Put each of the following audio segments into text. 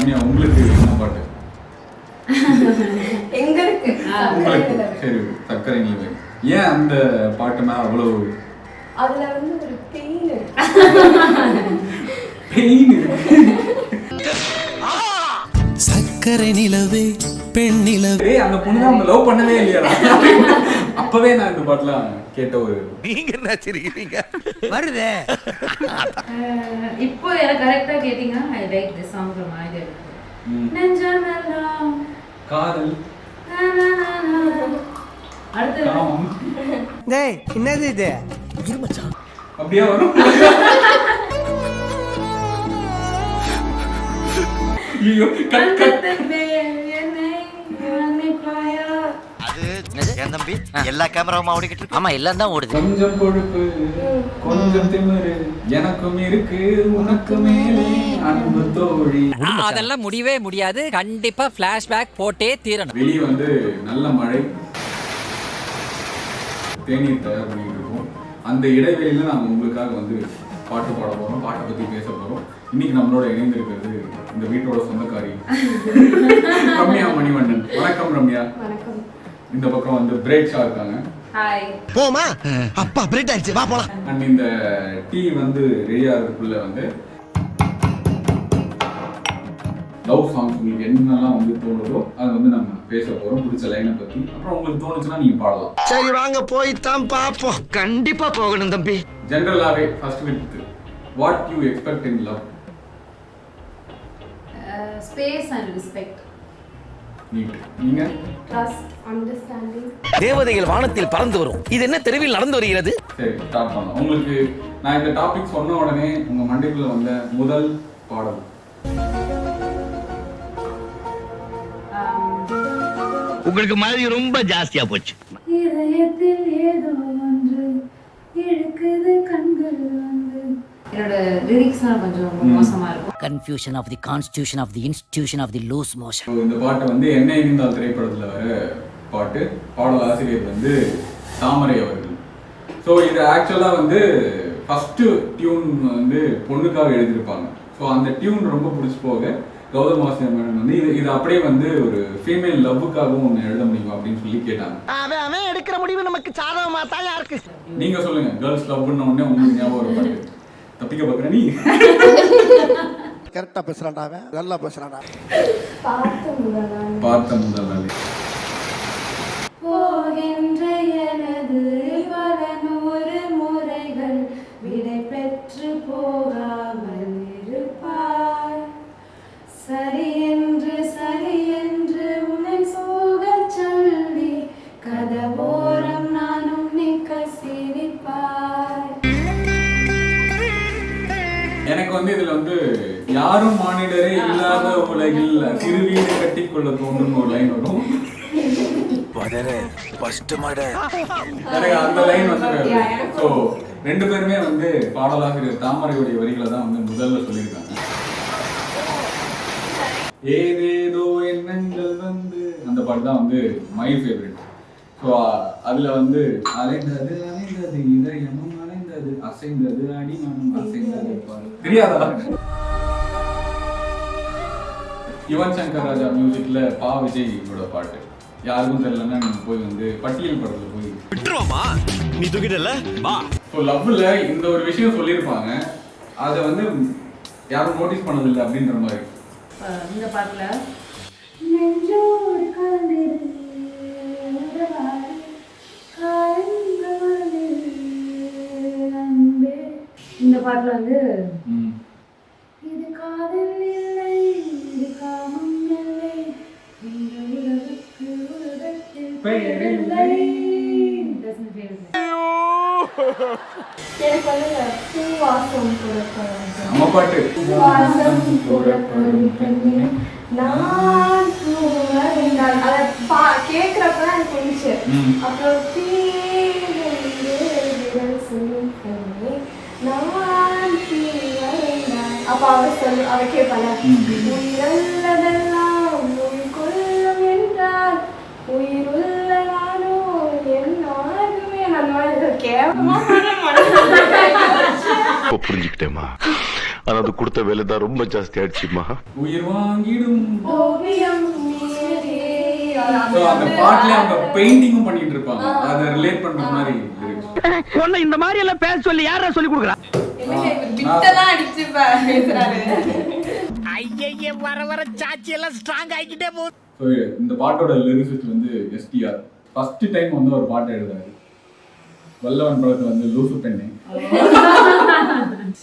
ரம்யா உங்களுக்கு என்ன பாட்டு? எங்க இருக்கு உங்களுக்கு சரி சர்க்கரை நீவை ஏன் அந்த பாட்டு மேல அவ்வளவு அதுல வந்து ஒரு பெயின் பெயின் சக்கரை நிலவே பெண் நிலவே. அந்த பொண்ணு தான் லவ் பண்ணவே இல்லையா அப்பவே நான் இந்த பாட்டுலாம் கேட்ட ஒரு நீங்க என்ன சிரிக்கிறீங்க? வருதே. இப்போ எனக்கு கரெக்டா கேட்டீங்கன்னா I like this song from Aayutha ம், நெஞ்சமெல்லாம் காதல். அடுத்து டேய் என்னது இது? அப்படியே வரும்? ஐயோ கட் கட் கண்கத்தன் மேல் என்னை மன்னிப்பாயா? என் தம்பி? எல்லா கேமராவும் ஓடிக்கிட்டு இருக்கு? ஆமா எல்லாம் தான் ஓடுது. கொஞ்சம் கொழுப்பு கொஞ்சம் திமிரு எனக்கும் இருக்கு உனக்கு மேலே அன்பு தோழி. அதெல்லாம் முடியவே முடியாது. கண்டிப்பா பிளாஷ்பேக் போட்டே தீரணும். வெளியே வந்து நல்ல மழை தேநீர் தயார் பண்ணிட்டு இருக்கோம். அந்த இடைவெளியில நாங்க உங்களுக்காக வந்து பாட்டு பாட போறோம் பாட்டை பத்தி பேச போறோம். இன்னைக்கு நம்மளோட இணைந்திருக்கிறது இந்த வீட்டோட சொந்தக்காரி ரம்யா மணிவண்ணன். வணக்கம் ரம்யா. வணக்கம். இந்த பக்கம் வந்து பிரேக் ஷா இருக்காங்க. ஹாய் போமா அப்பா பிரேட் ஆயிடுச்சு. வா போலாம். அண்ட் இந்த டீ வந்து ரெடி ஆகிறதுக்குள்ள வந்து லவ் சாங்ஸ் உங்களுக்கு என்னென்னலாம் வந்து தோணுதோ அதை வந்து நம்ம பேச போறோம். பிடிச்ச லைனை பத்தி. அப்புறம் உங்களுக்கு தோணுச்சுன்னா நீங்க பாடலாம். சரி வாங்க போய் தான் பாப்போம் கண்டிப்பா போகணும் தம்பி. ஜென்ரலாகவே first with what you expect in love space and respect தேவதைகள் வானத்தில் பறந்து வரும். இது என்ன தெருவில் நடந்து வருகிறது? சரி ஸ்டார்ட் பண்ணலாம். உங்களுக்கு நான் இந்த டாபிக் சொன்ன உடனே உங்க மண்டைக்குள்ள வந்த முதல் பாடல். உங்களுக்கு மாதிரி ரொம்ப ஜாஸ்தியா போச்சு. இதயத்தில் ஏதோ ஒன்று இழுக்குது கண்கள் வந்து என்னோட லிரிக்ஸ்லாம் கொஞ்சம் ரொம்ப மோசமா இருக்கும். Confusion of the constitution of the institution of the loose motion இந்த பாட்டு வந்து என்ன இருந்தால் திரைப்படத்துல வர பாட்டு. பாடல் ஆசிரியர் வந்து தாமரை அவர்கள். ஸோ இது ஆக்சுவலாக வந்து ஃபஸ்ட்டு டியூன் வந்து பொண்ணுக்காக எழுதியிருப்பாங்க. ஸோ அந்த டியூன் ரொம்ப பிடிச்சி போக கௌதம் மேடம் வந்து இது இது அப்படியே வந்து ஒரு ஃபீமேல் லவ்வுக்காகவும் ஒன்று எழுத முடியுமா அப்படின்னு சொல்லி கேட்டாங்க. அவன் அவன் எடுக்கிற முடிவு நமக்கு சாதகமா தான் இருக்கு நீங்க சொல்லுங்க கேர்ள்ஸ் லவ்னு உடனே உங்களுக்கு ஞாபகம் வர பாட்டு. தப்பிக்க பார்க்குற நீ கரெக்டா பேசுறான்டா அவன் நல்லா பேசுறான்டா பார்த்த முதல் நாள் பார்த்த முதல் நாள் போகின்ற எனது உலகில் வீடு கட்டிக்கொள்ள தோன்றும் ஒரு லைன் வரும். எனக்கு அந்த லைன் வந்து ஸோ ரெண்டு பேருமே வந்து பாடலாசிரியர் தாமரையுடைய வரிகளை தான் வந்து முதல்ல சொல்லியிருக்காங்க. ஏதேதோ எண்ணங்கள் வந்து அந்த பாட்டு தான் வந்து மை ஃபேவரட் ஸோ அதுல வந்து அலைந்தது அலைந்தது இதயமும் அலைந்தது அசைந்தது அடிமனம் அசைந்தது. தெரியாதா? யுவன் சங்கர் ராஜா மியூசிக்ல பா விஜயோட பாட்டு. யாருக்கும் தெரியலன்னா நீங்க போய் வந்து பட்டியல் படத்துல போய் விட்டுருவாமா? நீ தூக்கிட்டல வா. ஸோ லவ்ல இந்த ஒரு விஷயம் சொல்லியிருப்பாங்க. அதை வந்து யாரும் நோட்டீஸ் பண்ணதில்லை அப்படின்ற மாதிரி. இந்த பாட்டுல. இந்த பாட்டுல வந்து பா கேட்குறப்ப எனக்கு இருந்துச்சு அப்புறம் தீவிரந்து நான் அப்போ அவ சொல்லு அவ கேட்பாள உயிரல்லதெல்லாம் உயிர் கொள்ளும் என்றால் உயிருள்ள நானோ என்னாகுமே அந்த மாதிரி கேட்போமா புரிஞ்சுக்கிட்டேமா ஆனா அது கொடுத்த வேலை தான் ரொம்ப ஜாஸ்தி ஆயிடுச்சுமா உயிர் வாங்கிடும். அந்த பாட்டுல அவங்க பெயிண்டிங்கும் பண்ணிட்டு இருப்பாங்க. அதை ரிலேட் பண்ற மாதிரி இந்த மாதிரி எல்லாம் பேச சொல்லி யாரா சொல்லி கொடுக்குறா? இல்லைங்க, இவர் பிட்டெல்லாம் அடிச்சு பே- பேசுறாரு. ஐய வர வர சாச்சி எல்லாம் ஸ்ட்ராங் ஆகிக்கிட்டே போகுது. So, இந்த பாட்டோட லிரிசிஸ்ட் வந்து எஸ்டிஆர் ஃபர்ஸ்ட் டைம் வந்து ஒரு பாட்டு எழுதாரு வல்லவன் படத்துல வந்து லூசு பெண்ணே.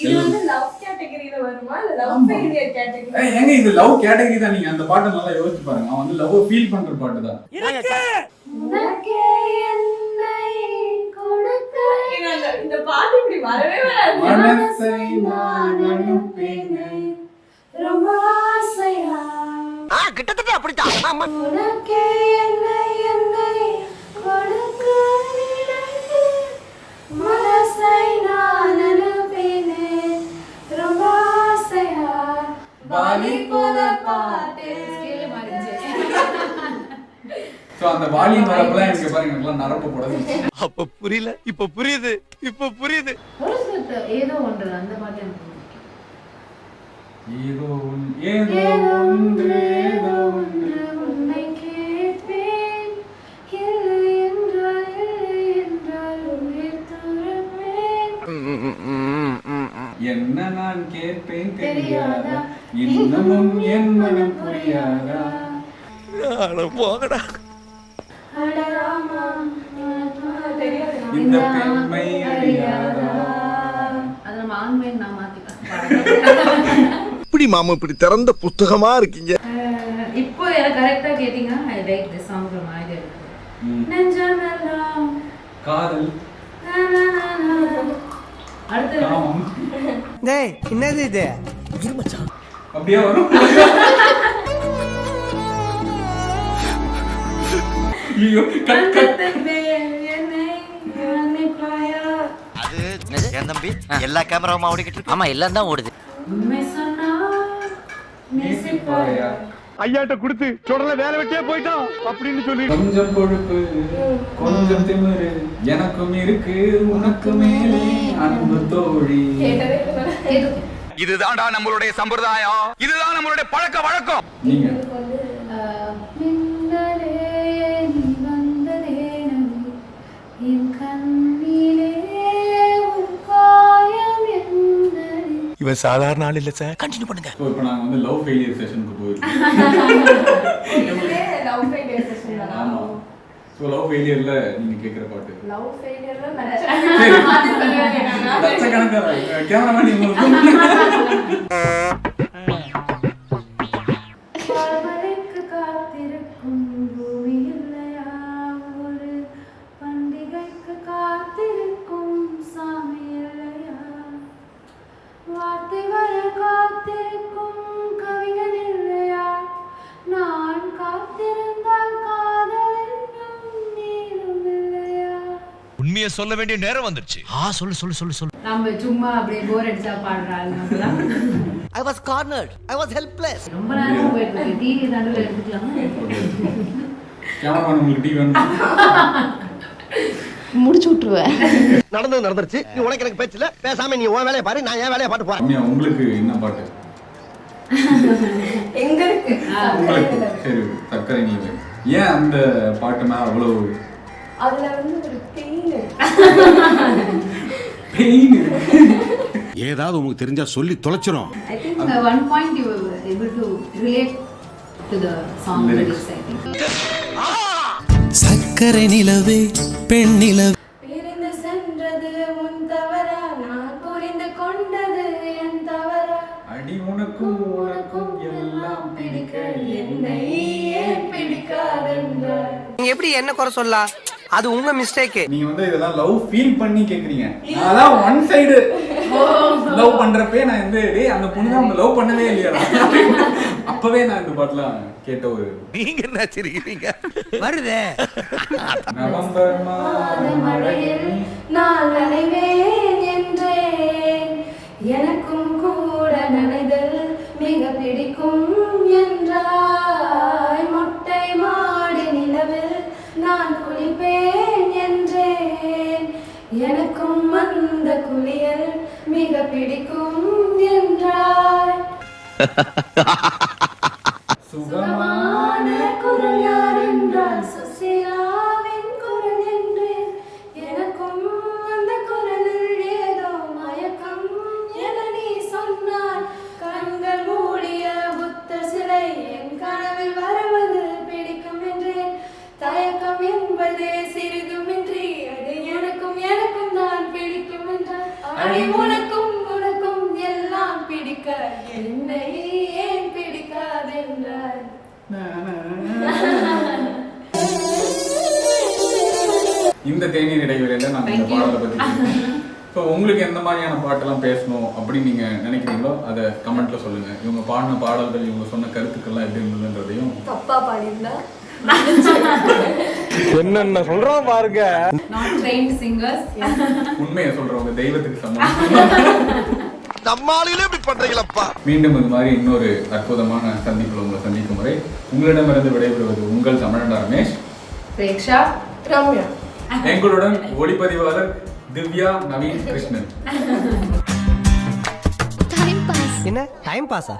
இது வந்து லவ் கேட்டகரியில வருமா? இல்ல லவ் ஃபெயிலியர் கேட்டகரி ஏய், ஏங்க இது லவ் கேட்டகரி தான் நீங்க அந்த பாட்டை நல்லா யோசிச்சு பாருங்க. அவன் வந்து லவ் ஃபீல் பண்ற பாட்டு தான். உனக்கே என்னை கொடுக்க இந்த பாட்டு இப்படி வரவே வராது. மனசை நான் அனுப்பினேன். ரொம்ப ஆசையா? கிட்டத்தட்ட அப்படித்தான். உனக்கே வாலியம் வரப்பெல்லாம் எனக்கு பாருங்க எனக்குலாம் நரம்பு போடாது. அப்ப புரியல இப்ப புரியுது இப்ப புரியுது. ஏதோ ஒன்று அந்த பாட்டு. ஏதோ ஒன்று ஏதோ ஒன்று ஏதோ ஒன்று. உன்னை கேட்பேன். இல்லை என்றால் இல்லை என்றால் உயிர் துறப்பேன். என்ன நான் கேட்பேன் தெரியாதா? இன்னமும் என் மனம் புரியாதா? போகடா இந்த பெண்மை அறியாதா? அது நம்ம ஆண்மையை நான் மாத்திக்கலாம் இப்படி மாமா இப்படி திறந்த புத்தகமா இருக்கீங்க? இப்போ எனக்கு கரெக்டா கேட்டீங்க I like the song from. நெஞ்சமெல்லாம் காதல். அடுத்து டேய் என்னது இது? அப்படியே வரும். ஐயோ? அது என் தம்பி? எல்லா கேமராவும் ஓடிக்கிட்டு இருக்கு? ஆமா எல்லாம் தான் ஓடுது? ஐயாட்ட கொடுத்து தொடர்ந்து வேலை வெட்டியே போயிட்டோம் அப்படின்னு சொல்லி கொஞ்சம் கொழுப்பு கொஞ்சம் திமிரு. எனக்கும் இருக்கு உனக்கு மேலே அன்பு தோழி. இதுதான்டா நம்மளுடைய சம்பிரதாயம். இதுதான் நம்மளுடைய பழக்க வழக்கம். நீங்க இவன் சாதாரண ஆள் இல்ல சார். கண்டினியூ பண்ணுங்க. இப்போ நாங்கள் வந்து லவ் ஃபெயிலியர் செஷனுக்கு போயிருக்கோம். ஸோ லவ் ஃபெயிலியரில் நீங்கள் கேட்குற பாட்டு. சொல்லுவாங்க நானா? லட்சக்கணக்கான கேமராமேன் உண்மையை சொல்ல வேண்டிய நேரம் வந்துருச்சு. ஆ சொல்லு சொல்லு சொல்லு சொல்லு. நம்ம சும்மா அப்படியே போர் அடிச்சா பாடுற ஆளுங்கலாம் I was cornered I was helpless ரொம்ப நேரமா போயிட்டு இருக்கு. டிவி நடுவில் எடுத்துக்கலாமா? கேமராமேன் உங்களுக்கு டீ வேணும்? முடிச்சு விட்டுருவேன். நடந்தது நடந்துருச்சு. நீ உனக்கு எனக்கு பேச்சு இல்ல. பேசாம நீ உன் வேலையை பாரு. நான் என் வேலையை பாட்டு போறேன். ரம்யா உங்களுக்கு என்ன பாட்டு? எங்க இருக்கு? உங்களுக்கு. சரி சர்க்கரை நீங்க ஏன் அந்த பாட்டு மேல அவ்வளோ அதுல வந்து ஒரு பெயின் ஏதாவது உங்களுக்கு தெரிஞ்சா சொல்லி தொலைச்சிரும். I think uh, one point you were able to relate to the song Lyrics. lyrics, I think. சக்கரை நிலவே பெண் நிலவே. பிரிந்து சென்றது உன் தவறா நான் புரிந்து கொண்டது என் தவறா. அடி உனக்கும் உனக்கும் எல்லாம் பிடிக்க என்னை ஏன் பிடிக்காதென்றாய்? நீங்க எப்படி என்ன குறை சொல்லலாம் அது உங்க மிஸ்டேக் நீங்க வந்து இதெல்லாம் லவ் ஃபீல் பண்ணி கேக்குறீங்க. அதான் ஒன் சைடு லவ் பண்றப்பே நான் வந்து டேய் அந்த பொண்ணு தான் லவ் பண்ணவே இல்லையா? அப்பவே நான் இந்த பாட்டுலாம் கேட்ட ஒரு நீங்க என்ன சிரிக்கிறீங்க? வருதே. நவம்பர் மாத மாதம் மழையில் நான் நனைவேன் என்றேன். எனக்கும் கூட நனைதல் மிக பிடிக்கும் என்றாய் குளிப்பேன் என்றேன். எனக்கும் அந்த குளியல் மிக பிடிக்கும் என்றார் இந்த தேநீர் இடைவெளியில நாங்க இந்த. பாடலை பத்தி ஸோ உங்களுக்கு எந்த மாதிரியான பாட்டெல்லாம் பேசணும் அப்படின்னு நீங்க நினைக்கிறீங்களோ அதை கமெண்ட்ல சொல்லுங்க. இவங்க பாடின பாடல்கள் இவங்க சொன்ன கருத்துக்கள்லாம் எப்படி இருந்ததுன்றதையும் தப்பா பாடியிருந்தா? என்னென்ன சொல்றான் பாருங்க. நாட் ட்ரெயின்ட் சிங்கர்ஸ் உண்மையை சொல்றவங்க தெய்வத்துக்கு சமம். நம்மாலையிலே இப்படி பண்றீங்களப்பா. மீண்டும் இது மாதிரி இன்னொரு அற்புதமான சந்திப்பில் உங்களை சந்திக்கும் வரை உங்களிடமிருந்து விடைபெறுவது உங்கள் தமிழண்டா ரமேஷ். பிரேக்ஷா ரம்யா. எங்களுடன் ஒளிப்பதிவாளர் திவ்யா நவீன் கிருஷ்ணன். என்ன? டைம் பாஸா